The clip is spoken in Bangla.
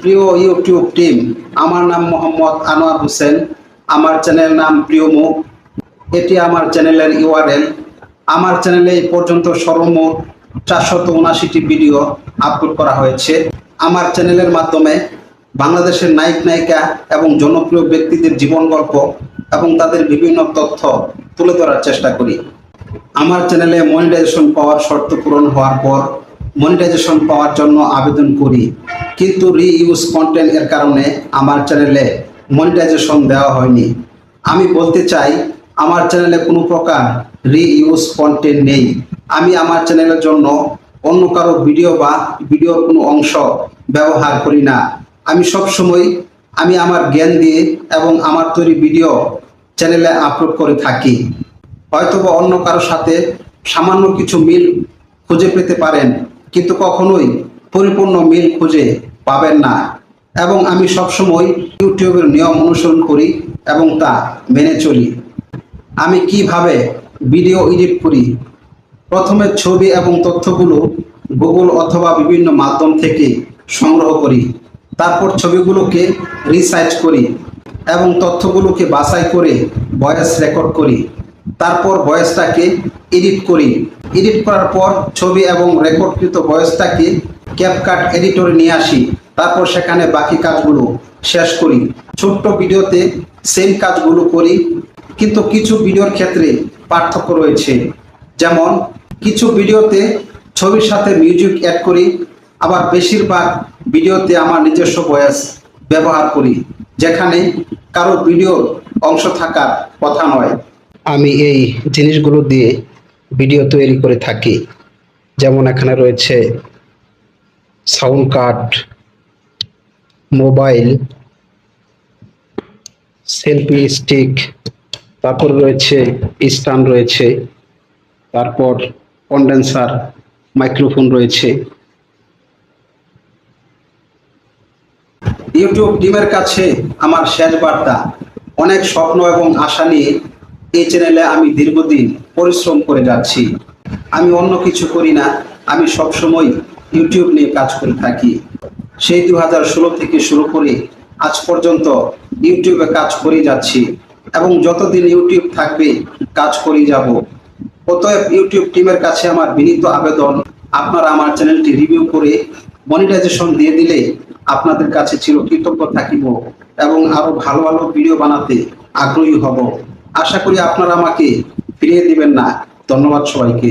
প্রিয় ইউটিউব টিম, আমার নাম মোহাম্মদ আনোয়ার হোসেন। আমার চ্যানেল নাম প্রিয় মুখ। এটি আমার চ্যানেলের ইউআরএল। আমার চ্যানেলে এই পর্যন্ত সর্বমোট চারশত উনাশিটি ভিডিও আপলোড করা হয়েছে। আমার চ্যানেলের মাধ্যমে বাংলাদেশের নায়ক, নায়িকা এবং জনপ্রিয় ব্যক্তিদের জীবন গল্প এবং তাদের বিভিন্ন তথ্য তুলে ধরার চেষ্টা করি। আমার চ্যানেলে মনিটাইজেশন পাওয়ার শর্ত পূরণ হওয়ার পর মনিটাইজেশন পাওয়ার জন্য আবেদন করি। কিন্তু রিইউজ কন্টেন্ট এর কারণে আমার চ্যানেলে মনিটাইজেশন দেওয়া হয়নি। আমি বলতে চাই, আমার চ্যানেলে কোনো প্রকার রিইউজ কন্টেন্ট নেই। আমি আমার চ্যানেলের জন্য অন্য কারও ভিডিও বা ভিডিওর কোনো অংশ ব্যবহার করি না। আমি সব সময় আমি আমার জ্ঞান দিয়ে এবং আমার তৈরি ভিডিও চ্যানেলে আপলোড করে থাকি। হয়তোবা অন্য কারোর সাথে সামান্য কিছু মিল খুঁজে পেতে পারেন, কিন্তু কখনোই পরিপূর্ণ মিল খুঁজে পাবেন না। এবং আমি সবসময় ইউটিউবের নিয়ম অনুসরণ করি এবং তা মেনে চলি। আমি কীভাবে ভিডিও এডিট করি? প্রথমে ছবি এবং তথ্যগুলো গুগল অথবা বিভিন্ন মাধ্যম থেকে সংগ্রহ করি। তারপর ছবিগুলোকে রিসার্চ করি এবং তথ্যগুলোকে বাছাই করে ভয়েস রেকর্ড করি। তারপর ভয়েসটাকে এডিট করি। এডিট করার পর ছবি এবং রেকর্ডকৃত ভয়েসটাকে ক্যাপকাট এডিটরে নিয়ে আসি, তারপর সেখানে বাকি কাজগুলো শেষ করি। ছোট্ট ভিডিওতে সেম কাজগুলো করি, কিন্তু কিছু ভিডিওর ক্ষেত্রে পার্থক্য রয়েছে। যেমন, কিছু ভিডিওতে ছবির সাথে মিউজিক অ্যাড করি, আবার বেশিরভাগ ভিডিওতে আমার নিজস্ব ভয়েস ব্যবহার করি, যেখানে কারও ভিডিওর অংশ থাকার কথা নয়। আমি এই জিনিসগুলো দিয়ে ভিডিও তৈরি করে থাকি। যেমন এখানে রয়েছে sound card, mobile, selfie stick, তারপর রয়েছে স্ট্যান্ড রয়েছে, তারপর কন্ডেন্সার, মাইক্রোফোন রয়েছে। ইউটিউব টিমের কাছে আমার শেষ বার্তা। অনেক স্বপ্ন এবং আশা নিয়ে এই চ্যানেলে আমি দীর্ঘদিন পরিশ্রম করে যাচ্ছি। আমি অন্য কিছু করি না, আমি সবসময় ইউটিউব নিয়ে কাজ করে থাকি। সেই দু হাজার ষোলো থেকে শুরু করে আজ পর্যন্ত ইউটিউবে কাজ করে যাচ্ছি এবং যতদিন ইউটিউব থাকবে, কাজ করেই যাব। অতএব ইউটিউব টিমের কাছে আমার বিনীত আবেদন, আপনারা আমার চ্যানেলটি রিভিউ করে মনিটাইজেশন দিয়ে দিলে আপনাদের কাছে চিরকৃতজ্ঞ থাকিব এবং আরও ভালো ভালো ভিডিও বানাতে আগ্রহী হব। আশা করি আপনারা আমাকে ফিরিয়ে দিবেন না। ধন্যবাদ সবাইকে।